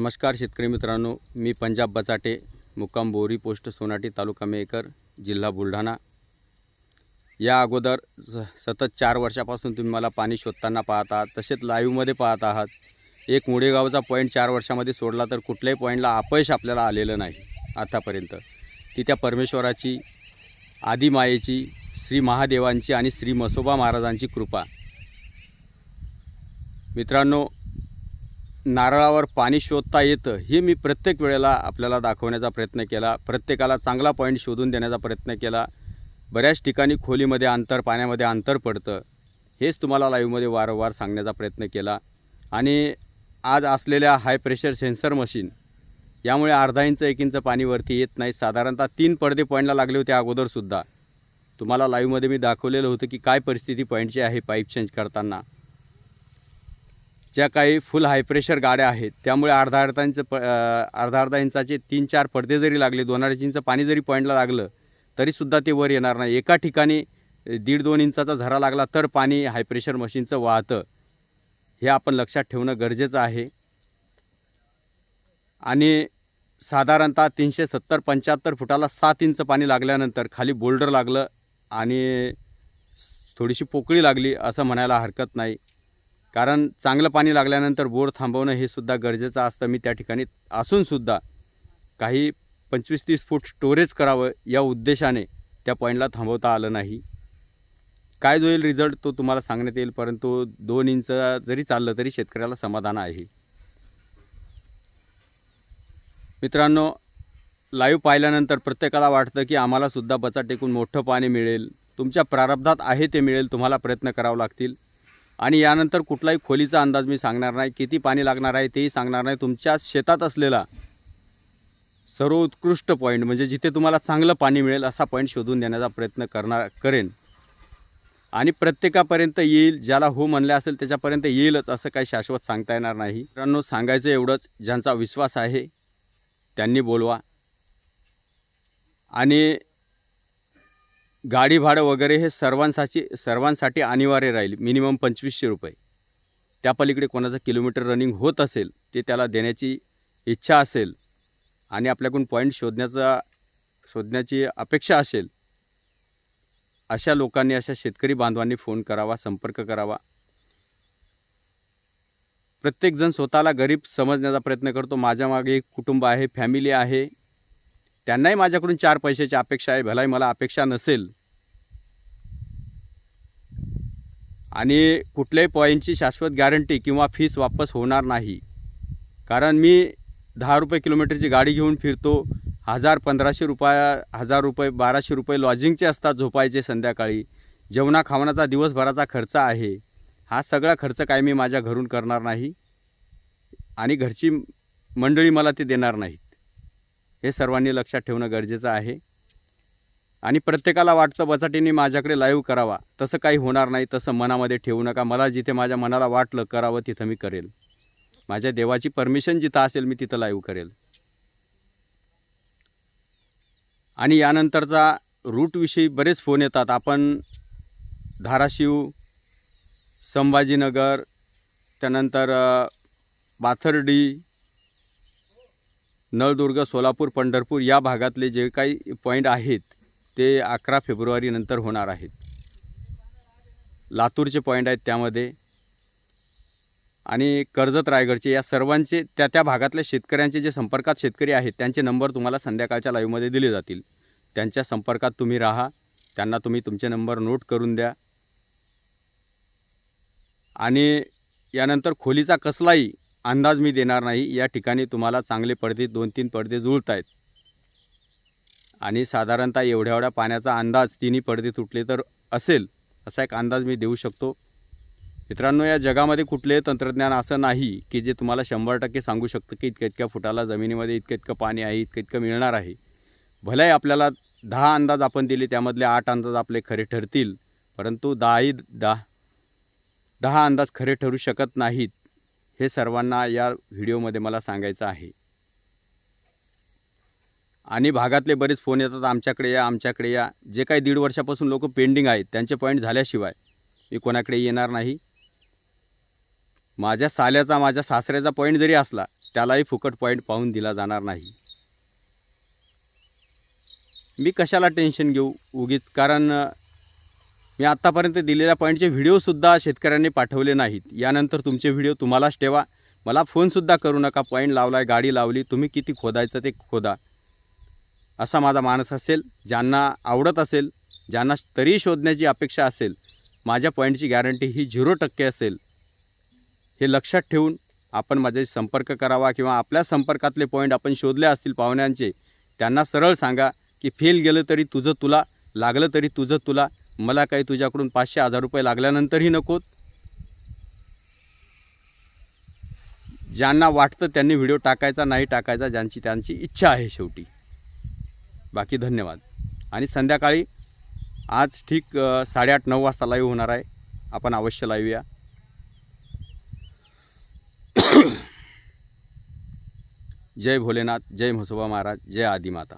नमस्कार शेतकरी मित्रांनो मी पंजाब बचाटे मुक्काम बोरी पोस्ट सोनाटी तालुका मेकर जिल्हा बुलढाणा. या अगोदर स सतत चार वर्षापासून तुम्ही मला पाणी शोधताना पाहत आहात तसेच लाईव्हमध्ये पाहत आहात. एक मुळेगावचा पॉईंट चार वर्षामध्ये सोडला तर कुठल्याही पॉईंटला अपयश आपल्याला आलेलं नाही आतापर्यंत. ती त्या परमेश्वराची आदिमायेची श्री महादेवांची आणि श्री मसोबा महाराजांची कृपा. मित्रांनो नारळावर पाणी शोधता येतं हे मी प्रत्येक वेळेला आपल्याला दाखवण्याचा प्रयत्न केला. प्रत्येकाला चांगला पॉईंट शोधून देण्याचा प्रयत्न केला. बऱ्याच ठिकाणी खोलीमध्ये अंतर पाण्यामध्ये अंतर पडतं. हेच तुम्हाला लाईव्हमध्ये वारंवार सांगण्याचा प्रयत्न केला. आणि आज असलेल्या हाय प्रेशर सेन्सर मशीन यामुळे अर्धा इंच एक इंच पाणी वरती येत नाही. साधारणतः तीन पडदे पॉईंटला लागले होते अगोदरसुद्धा तुम्हाला लाईव्हमध्ये मी दाखवलेलं होतं की काय परिस्थिती पॉईंटची आहे पाईप चेंज करताना. ज्या काही फुल हाय प्रेशर गाड्या आहेत त्यामुळे अर्धा अर्धा इंच प अर्धा अर्धा इंचाचे तीन चार पडदे जरी लागले दोन अडीच इंच पाणी जरी पॉईंटला लागलं तरीसुद्धा ते वर येणार नाही. एका ठिकाणी दीड दोन इंचाचा झरा लागला तर पाणी हाय प्रेशर मशीनचं वाहतं. हे आपण लक्षात ठेवणं गरजेचं आहे. आणि साधारणतः तीनशे सत्तर पंच्याहत्तर फुटाला सात इंच पाणी लागल्यानंतर खाली बोल्डर लागलं आणि थोडीशी पोकळी लागली असं म्हणायला हरकत नाही. कारण चांगलं पाणी लागल्यानंतर बोर थांबवणं हे सुद्धा गरजेचं असतं. मी त्या ठिकाणी असूनसुद्धा काही पंचवीस तीस फूट स्टोरेज करावं या उद्देशाने त्या पॉईंटला थांबवता आलं नाही. काय जो येईल रिझल्ट तो तुम्हाला सांगण्यात येईल परंतु दोन इंच जरी चाललं तरी शेतकऱ्याला समाधान आहे. मित्रांनो लाईव्ह पाहिल्यानंतर प्रत्येकाला वाटतं की आम्हालासुद्धा बचा टेकून मोठं पाणी मिळेल. तुमच्या प्रारब्धात आहे ते मिळेल तुम्हाला प्रयत्न करावे लागतील. आणि यानंतर कुठलाही खोलीचा अंदाज मी सांगणार नाही. किती पाणी लागणार आहे तेही सांगणार नाही. तुमच्या शेतात असलेला सर्वोत्कृष्ट पॉईंट म्हणजे जिथे तुम्हाला चांगलं पाणी मिळेल असा पॉईंट शोधून देण्याचा प्रयत्न करणार करेन. आणि प्रत्येकापर्यंत येईल ज्याला हो म्हणले असेल त्याच्यापर्यंत येईलच असं काही शाश्वत सांगता येणार नाही. मित्रांनो सांगायचं एवढंच ज्यांचा विश्वास आहे त्यांनी बोलवा. आणि गाडी भाडं वगैरे हे सर्वांसाठी सर्वांसाठी अनिवार्य राहील. मिनिमम पंचवीसशे रुपये. त्या पलीकडे कोणाचं किलोमीटर रनिंग होत असेल ते त्याला देण्याची इच्छा असेल आणि आपल्याकडून पॉईंट शोधण्याचा शोधण्याची अपेक्षा असेल अशा लोकांनी अशा शेतकरी बांधवांनी फोन करावा संपर्क करावा. प्रत्येकजण स्वतःला गरीब समजण्याचा प्रयत्न करतो. माझ्या मागे एक कुटुंब आहे फॅमिली आहे. त्यांनाही माझ्याकडून चार पैशाची अपेक्षा आहे. भलाही मला अपेक्षा नसेल आणि कुठल्याही पॉईंटची शाश्वत गॅरंटी किंवा फीस वापस होणार नाही. कारण मी दहा रुपये किलोमीटरची गाडी घेऊन फिरतो. हजार पंधराशे रुपया हजार रुपये बाराशे रुपये लॉजिंगचे असतात झोपायचे संध्याकाळी. जेवणा खावणाचा दिवसभराचा खर्च आहे. हा सगळा खर्च काय मी माझ्या घरून करणार नाही. आणि घरची मंडळी मला ते देणार नाहीत. हे सर्वांनी लक्षात ठेवणं गरजेचं आहे. आणि प्रत्येकाला वाटतं बचाटीने माझ्याकडे लाईव्ह करावा. तसं काही होणार नाही तसं मनामध्ये ठेवू नका. मला जिथे माझ्या मनाला वाटलं करावं तिथं मी करेल. माझ्या देवाची परमिशन जिथं असेल मी तिथं लाईव्ह करेल. आणि यानंतरचा रूटविषयी बरेच फोन येतात. आपण धाराशिव संभाजीनगर त्यानंतर बाथर्डी नळदुर्ग सोलापूर पंढरपूर या भागातले जे काही पॉईंट आहेत ते अकरा फेब्रुवारीनंतर होणार आहेत. लातूरचे पॉईंट आहेत त्यामध्ये. आणि कर्जत रायगडचे या सर्वांचे त्या त्या भागातल्या शेतकऱ्यांचे जे संपर्कात शेतकरी आहेत त्यांचे नंबर तुम्हाला संध्याकाळच्या लाईव्हमध्ये दिले जातील. त्यांच्या संपर्कात तुम्ही राहा. त्यांना तुम्ही तुमचे नंबर नोट करून द्या. आणि यानंतर खोलीचा कसलाही अंदाज मी देणार नाही. या ठिकाणी तुम्हाला चांगले पडदे दोन तीन पडदे जुळत आहेत आणि साधारणतः एवढ्या एवढ्या पाण्याचा अंदाज तिन्ही पडदे तुटले तर असेल असा एक अंदाज मी देऊ शकतो. मित्रांनो या जगामध्ये कुठलेही तंत्रज्ञान असं नाही की जे तुम्हाला शंभर टक्के सांगू शकतं की इतक्या इतक्या फुटाला जमिनीमध्ये इतकं इतकं पाणी आहे इतकं इतकं मिळणार आहे. भलेही आपल्याला दहा अंदाज आपण दिले त्यामधले आठ अंदाज आपले खरे ठरतील परंतु दहाही दहा दहा अंदाज खरे ठरू शकत नाहीत हे सर्वांना या व्हिडिओमध्ये मला सांगायचं आहे. आणि भागातले बरेच फोन येतात आमच्याकडे या आमच्याकडे या. जे काही दीड वर्षापासून लोक पेंडिंग आहेत त्यांचे पॉईंट झाल्याशिवाय मी कोणाकडे येणार नाही. माझ्या साल्याचा माझ्या सासऱ्याचा पॉईंट जरी असला त्यालाही फुकट पॉईंट पाहून दिला जाणार नाही. मी कशाला टेन्शन घेऊ उगीच? कारण मी आत्तापर्यंत दिलेल्या पॉईंटचे व्हिडिओसुद्धा शेतकऱ्यांनी पाठवले नाहीत. यानंतर तुमचे व्हिडिओ तुम्हालाच ठेवा. मला फोनसुद्धा करू नका. पॉईंट लावलाय गाडी लावली. तुम्ही किती खोदायचं ते खोदा. असा माझा मानस असेल ज्यांना आवडत असेल ज्यांना तरी शोधण्याची अपेक्षा असेल माझ्या पॉईंटची गॅरंटी ही झिरो टक्के असेल. हे लक्षात ठेवून आपण माझ्याशी संपर्क करावा किंवा आपल्या संपर्कातले पॉईंट आपण शोधले असतील पाहुण्यांचे त्यांना सरळ सांगा की फेल गेलं तरी तुझं तुला लागलं तरी तुझं तुला मला काही तुझ्याकडून पाचशे हजार रुपये लागल्यानंतरही नकोत. ज्यांना वाटतं त्यांनी व्हिडिओ टाकायचा नाही टाकायचा ज्यांची त्यांची इच्छा आहे शेवटी. बाकी धन्यवाद. आणि संध्याकाळी आज ठीक साडेआठ नऊ वाजता लाईव्ह होणार आहे. आपण अवश्य लाईव्ह या. जय भोलेनाथ जय म्हसोबा महाराज जय आदिमाता.